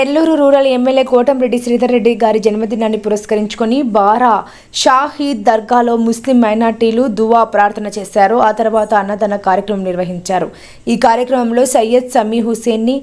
Nellore rural MLA Kotamreddy Sridhar Reddy గారి జన్మదినాన్ని పురస్కరించుకొని బారా షాహీద్ దర్గాలో ముస్లిం మైనార్టీలు దువా ప్రార్థన చేశారు. ఆ తర్వాత అన్నదాన కార్యక్రమం నిర్వహించారు. ఈ కార్యక్రమంలో సయ్యద్ సమీ హుసేన్ని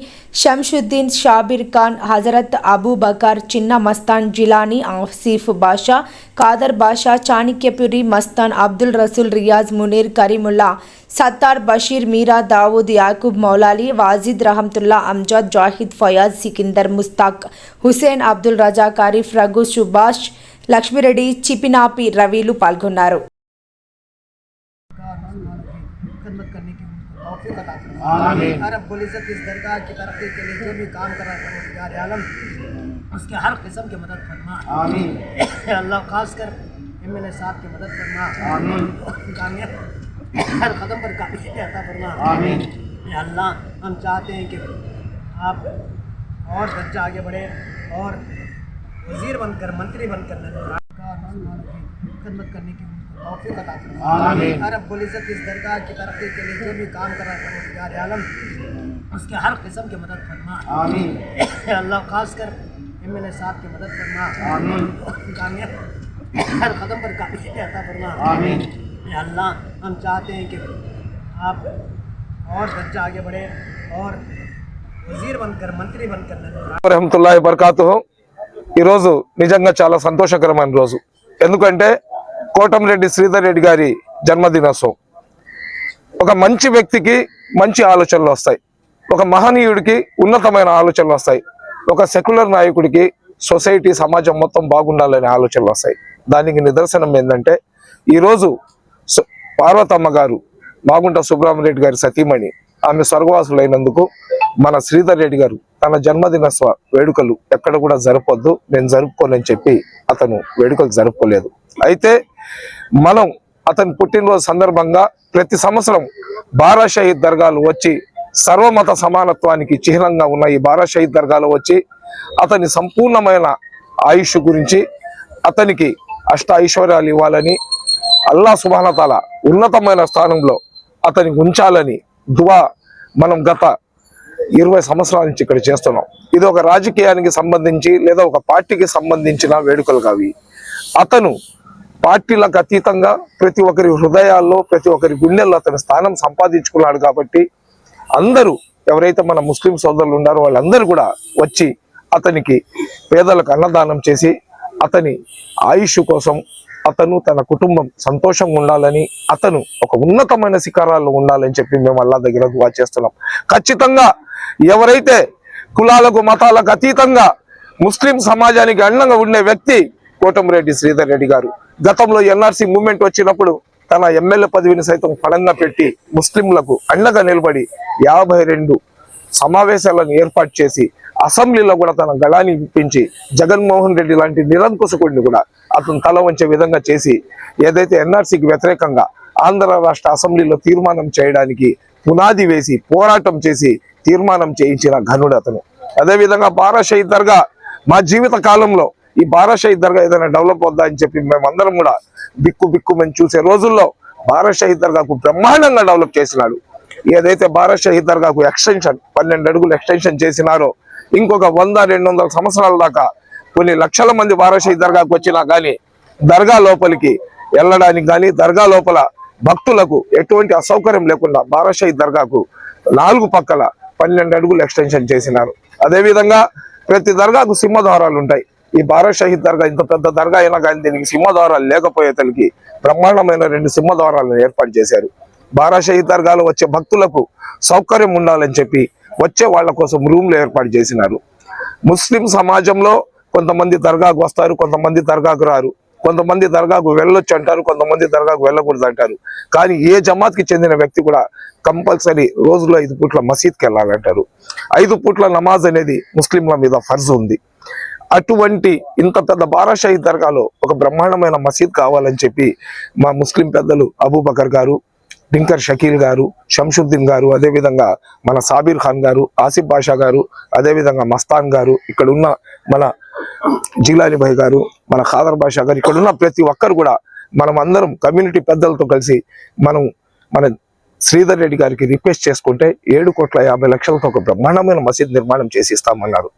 షంషుద్దీన్ షాబిర్ ఖాన్ హజరత్ అబూ బకార్ చిన్న మస్తాన్ జిలానీ ఆసిఫ్ బాషా కాదర్ బాషా చాణిక్యపురి మస్తాన్ అబ్దుల్ రసూల్ రియాజ్ మునీర్ కరీముల్లా సత్తార్ బషీర్ మీరా దావూద్ యాకూబ్ మౌలాలి వాజిద్ రహమ్తుల్లా అంజాద్ జాహిద్ ఫయాజ్ సికిందర్ ముస్తాక్ హుసేన్ అబ్దుల్ రజా కారిఫ్ రఘు సుభాష్ లక్ష్మిరెడ్డి చిపినాపి రవిలు పాల్గొన్నారు खिदमत करने की उनको तौफीक अता फरमा हर रब्बुल इज़्ज़त इस दरगाह की तरक्की के लिए जो भी काम कर रहा है यार आलम उसके हर किस्म की मदद फरमा आमीन अल्लाह खास कर एम एल ए साहब की मदद फरमा आमीन कामयाब हर कदम पर कामयाबी अता फरमा आमीन या अल्लाह हम चाहते हैं कि आप और दर्जा आगे बढ़े और वज़ीर बनकर मंत्री बनकर खिदमत करने की तौफीक आमीन। इज़्ज़त इस दरगाह की तरक्की के लिए जो भी काम कर रहा है यार आलम उसके हर किस्म की मदद फरमा। आमीन। अल्लाह खास कर एम एल ए साहब की मदद फरमा। आमीन। कामयाब हर कदम पर कामयाबी अता फरमा। अल्लाह हम चाहते हैं कि आप और दर्जा आगे बढ़े और రహమతుల్లా బర్కాతు ఈరోజు నిజంగా చాలా సంతోషకరమైన రోజు. ఎందుకంటే కోటంరెడ్డి శ్రీధర్ రెడ్డి గారి జన్మదినోత్సవం. ఒక మంచి వ్యక్తికి మంచి ఆలోచనలు వస్తాయి. ఒక మహనీయుడికి ఉన్నతమైన ఆలోచనలు వస్తాయి. ఒక సెక్యులర్ నాయకుడికి సొసైటీ సమాజం మొత్తం బాగుండాలనే ఆలోచనలు వస్తాయి. దానికి నిదర్శనం ఏంటంటే ఈరోజు పార్వతమ్మ గారు మాగుంట సుబ్రహ్మరెడ్డి గారి సతీమణి ఆమె స్వర్గవాసులైనందుకు మన శ్రీధర్ రెడ్డి గారు తన జన్మదినోత్సవ వేడుకలు ఎక్కడ కూడా జరపొద్దు నేను జరుపుకోనని చెప్పి అతను వేడుకలు జరుపుకోలేదు. అయితే మనం అతని పుట్టినరోజు సందర్భంగా ప్రతి సంవత్సరం బారా షహీద్ దర్గాలు వచ్చి సర్వమత సమానత్వానికి చిహ్నంగా ఉన్న ఈ బారా షహీద్ దర్గాలు వచ్చి అతని సంపూర్ణమైన ఆయుష్ గురించి అతనికి అష్ట ఐశ్వర్యాలు ఇవ్వాలని అల్లా సుబానతాల ఉన్నతమైన స్థానంలో అతని ఉంచాలని దువా మనం గత ఇరవై సంవత్సరాల నుంచి ఇక్కడ చేస్తున్నాం. ఇది ఒక రాజకీయానికి సంబంధించి లేదా ఒక పార్టీకి సంబంధించిన వేడుకలు కావి అతను పార్టీలకు అతీతంగా ప్రతి ఒక్కరి హృదయాల్లో ప్రతి ఒక్కరి గుండెల్లో అతని స్థానం సంపాదించుకున్నాడు కాబట్టి అందరూ ఎవరైతే మన ముస్లిం సోదరులు ఉన్నారో వాళ్ళందరూ కూడా వచ్చి అతనికి పేదలకు అన్నదానం చేసి అతని ఆయుష్ కోసం అతను తన కుటుంబం సంతోషంగా ఉండాలని అతను ఒక ఉన్నతమైన శిఖరాల్లో ఉండాలని చెప్పి మేము అల్లా దగ్గర దువా చేస్తున్నాం. ఖచ్చితంగా ఎవరైతే కులాలకు మతాలకు అతీతంగా ముస్లిం సమాజానికి అండంగా ఉండే వ్యక్తి కోటమిరెడ్డి శ్రీధర్ రెడ్డి గారు గతంలో ఎన్ఆర్సీ మూమెంట్ వచ్చినప్పుడు తన ఎమ్మెల్యే పదవిని సైతం పడంగా పెట్టి ముస్లింలకు అండగా నిలబడి యాభై రెండు సమావేశాలను ఏర్పాటు చేసి అసెంబ్లీలో కూడా తన గళాన్ని విప్పించి జగన్మోహన్ రెడ్డి లాంటి నిరంకుశకుడిని కూడా అతను తల వంచే విధంగా చేసి ఏదైతే ఎన్ఆర్సీకి వ్యతిరేకంగా ఆంధ్ర రాష్ట్ర అసెంబ్లీలో తీర్మానం చేయడానికి పునాది వేసి పోరాటం చేసి తీర్మానం చేయించిన ఘనుడు అతను. అదేవిధంగా బారాషహీద్ దర్గా మా జీవిత కాలంలో ఈ బారా షహీద్ దర్గా ఏదైనా డెవలప్ అవుద్దా అని చెప్పి మేమందరం కూడా బిక్కు బిక్కు మేము చూసే రోజుల్లో బారా షహీద్ దర్గాకు బ్రహ్మాండంగా డెవలప్ చేసినాడు. ఏదైతే భారత్ షహీద్ దర్గాకు ఎక్స్టెన్షన్ పన్నెండు అడుగులు ఎక్స్టెన్షన్ చేసినారో ఇంకొక వంద రెండు వందల సంవత్సరాల దాకా కొన్ని లక్షల మంది వారసీ దర్గాకు వచ్చినా కానీ దర్గా లోపలికి వెళ్ళడానికి కానీ దర్గా లోపల భక్తులకు ఎటువంటి అసౌకర్యం లేకుండా బారాషాయి దర్గాకు నాలుగు పక్కల పన్నెండు అడుగులు ఎక్స్టెన్షన్ చేసినారు. అదేవిధంగా ప్రతి దర్గాకు సింహద్వారాలు ఉంటాయి. ఈ బారాషాహి దర్గా ఇంత పెద్ద దర్గా అయినా కానీ దీనికి సింహద్వారాలు లేకపోయేతలకి బ్రహ్మాండమైన రెండు సింహద్వారాలను ఏర్పాటు చేశారు. బారాషాహి దర్గాలు దర్గాలో వచ్చే భక్తులకు సౌకర్యం ఉండాలని చెప్పి వచ్చే వాళ్ళ కోసం రూమ్లు ఏర్పాటు చేసినారు. ముస్లిం సమాజంలో కొంతమంది దర్గాకు వస్తారు కొంతమంది దర్గాకు రారు. కొంతమంది దర్గాకు వెళ్ళొచ్చు అంటారు కొంతమంది దర్గాకు వెళ్ళకూడదు అంటారు. కానీ ఏ జమాత్కి చెందిన వ్యక్తి కూడా కంపల్సరీ రోజులో ఐదు పూట్ల మసీద్కి వెళ్ళాలంటారు ఐదు పూట్ల నమాజ్ అనేది ముస్లింల మీద ఫర్జ్ ఉంది. అటువంటి ఇంత పెద్ద బారాషాహి దర్గాలో ఒక బ్రహ్మాండమైన మసీద్ కావాలని చెప్పి మా ముస్లిం పెద్దలు అబూబకర్ గారు డింకర్ షకీల్ గారు షంషుద్దీన్ గారు అదేవిధంగా మన సాబీర్ ఖాన్ గారు ఆసిఫ్ బాషా గారు అదేవిధంగా మస్తాన్ గారు ఇక్కడ ఉన్న మన జిలాని భాయ్ గారు మన ఖాదర్ బాషా గారు ఇక్కడ ఉన్న ప్రతి ఒక్కరు కూడా మనం అందరం కమ్యూనిటీ పెద్దలతో కలిసి మనం మన శ్రీధర్ రెడ్డి గారికి రిక్వెస్ట్ చేసుకుంటే ఏడు కోట్ల యాభై లక్షలతో ఒక బ్రహ్మాండమైన మసీద్ నిర్మాణం చేసి ఇస్తామన్నారు.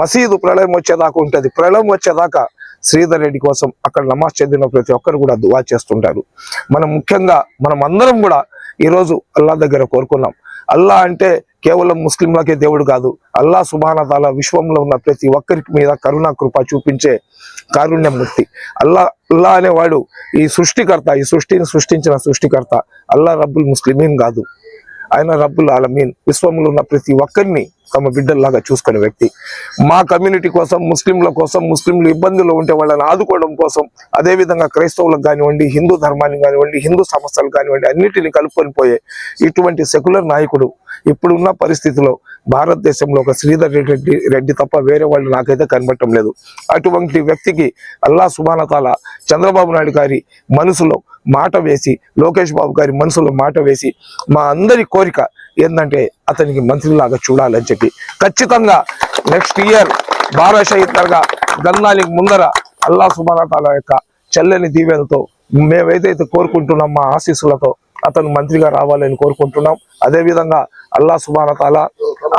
మసీదు ప్రళయం వచ్చేదాకా ఉంటుంది. ప్రళయం వచ్చేదాకా శ్రీధర్ రెడ్డి కోసం అక్కడ నమాజ్ చదివిన ప్రతి ఒక్కరు కూడా దువా చేస్తుంటారు. మనం ముఖ్యంగా మనం అందరం కూడా ఈరోజు అల్లా దగ్గర కోరుకున్నాం. అల్లా అంటే కేవలం ముస్లింలకే దేవుడు కాదు అల్లా సుబానతాల విశ్వంలో ఉన్న ప్రతి ఒక్కరికి మీద కరుణా కృప చూపించే కారుణ్యమూర్తి. అల్లా అల్లా అనేవాడు ఈ సృష్టికర్త ఈ సృష్టిని సృష్టించిన సృష్టికర్త. అల్లా రబ్బుల్ ముస్లిమీన్ కాదు. ఆయన రబ్బుల్ ఆలమీన్ విశ్వంలో ఉన్న ప్రతి ఒక్కరిని తమ బిడ్డల్లాగా చూసుకునే వ్యక్తి. మా కమ్యూనిటీ కోసం ముస్లింల కోసం ముస్లింలు ఇబ్బందులు ఉంటే వాళ్ళని ఆదుకోవడం కోసం అదే విధంగా క్రైస్తవులకు కానివ్వండి హిందూ ధర్మాన్ని కానివ్వండి హిందూ సమస్యలు కానివ్వండి అన్నిటిని కలుపుకొని పోయే ఇటువంటి సెక్యులర్ నాయకుడు ఇప్పుడున్న పరిస్థితిలో భారతదేశంలో ఒక శ్రీధర్ రెడ్డి రెడ్డి తప్ప వేరే వాళ్ళు నాకైతే కనబడటం లేదు. అటువంటి వ్యక్తికి అల్లా సుబానతాల చంద్రబాబు నాయుడు గారి మనసులో మాట వేసి లోకేష్ బాబు గారి మనసులో మాట వేసి మా అందరి కోరిక ఏంటంటే అతనికి మంత్రిలాగా చూడాలని చెప్పి. ఖచ్చితంగా నెక్స్ట్ ఇయర్ బారా షహీద్ దర్గా ముందర అల్లా సుబానతాల యొక్క చల్లని దీవెనతో మేమైతే కోరుకుంటున్నాం మా ఆశీస్సులతో అతను మంత్రిగా రావాలని కోరుకుంటున్నాం. అదేవిధంగా అల్లా సుబానతాల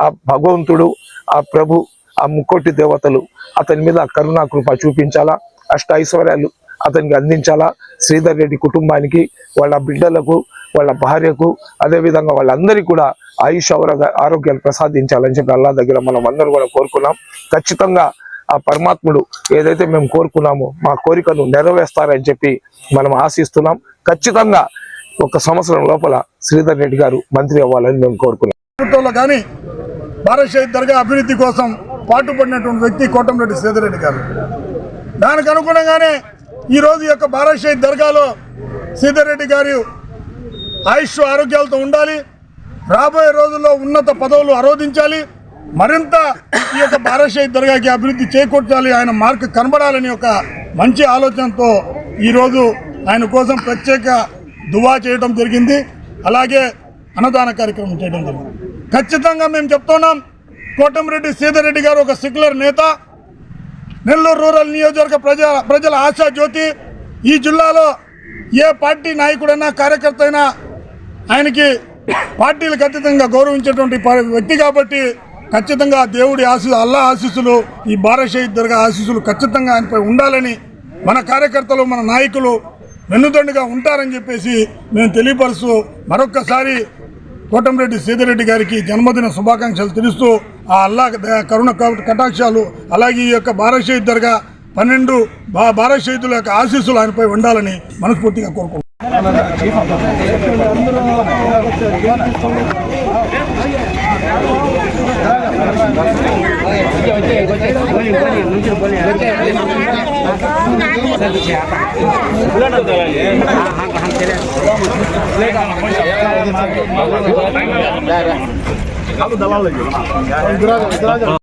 ఆ భగవంతుడు ఆ ప్రభు ఆ ముక్కోటి దేవతలు అతని మీద కరుణా కృప చూపించాలా. అష్ట ఐశ్వర్యాలు అతనికి అందించాలా? శ్రీధర్ రెడ్డి కుటుంబానికి వాళ్ళ బిడ్డలకు వాళ్ళ భార్యకు అదేవిధంగా వాళ్ళందరికీ కూడా ఆయుష్ ఆరోగ్యాలు ప్రసాదించాలని చెప్పి అల్లా దగ్గర మనం అందరూ కూడా కోరుకున్నాం. ఖచ్చితంగా ఆ పరమాత్ముడు ఏదైతే మేము కోరుకున్నామో మా కోరికను నెరవేర్స్తారని చెప్పి మనం ఆశిస్తున్నాం. ఖచ్చితంగా ఒక సంవత్సరం లోపల శ్రీధర్ రెడ్డి గారు మంత్రి అవ్వాలని మేము కోరుకున్నాం. ప్రభుత్వంలో కానీ భారత్ దర్గా అభివృద్ధి కోసం పాటుపడినటువంటి వ్యక్తి కోటంరెడ్డి శ్రీధర్ రెడ్డి గారు. దానికి అనుగుణంగానే ఈరోజు యొక్క బారాషాయి దర్గాలో సీతారెడ్డి గారు ఆయుష్ ఆరోగ్యాలతో ఉండాలి. రాబోయే రోజుల్లో ఉన్నత పదవులు ఆరోధించాలి. మరింత ఈ యొక్క బారాషాయి దర్గాకి అభివృద్ధి చేకూర్చాలి. ఆయన మార్క్ కనబడాలని ఒక మంచి ఆలోచనతో ఈరోజు ఆయన కోసం ప్రత్యేక దువా చేయడం జరిగింది. అలాగే అన్నదాన కార్యక్రమం చేయడం జరిగింది. ఖచ్చితంగా మేము చెప్తున్నాం. కోటమిరెడ్డి సీతారెడ్డి గారు ఒక సెక్యులర్ నేత. నెల్లూరు రూరల్ నియోజకవర్గ ప్రజా ప్రజల ఆశా జ్యోతి. ఈ జిల్లాలో ఏ పార్టీ నాయకుడైనా కార్యకర్త అయినా ఆయనకి పార్టీలకు అతీతంగా గౌరవించేటువంటి వ్యక్తి కాబట్టి ఖచ్చితంగా దేవుడి ఆశీస్సు అల్లా ఆశీస్సులు ఈ భారత షహీద్ దర్గా ఆశీస్సులు ఖచ్చితంగా ఆయనపై ఉండాలని మన కార్యకర్తలు మన నాయకులు వెన్నుదండుగా ఉంటారని చెప్పేసి మేము తెలియపరుస్తూ మరొక్కసారి కోటంరెడ్డి సీతారెడ్డి గారికి జన్మదిన శుభాకాంక్షలు తెలుస్తూ ఆ అల్లా కరుణ కటాక్షాలు అలాగే ఈ యొక్క భారత షహీద్ దర్గా పన్నెండు భా భారత షహీదుల యొక్క ఆశీస్సులు ఆయనపై ఉండాలని మనస్ఫూర్తిగా కోరుకుంటున్నాం